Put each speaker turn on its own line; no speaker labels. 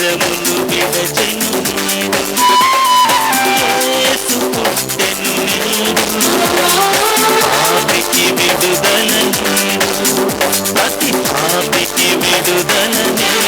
తరములు విడచెను పుట్టెను పాపికి విడుదల నీరు ప్రతి పాపికి విడుదల నీరు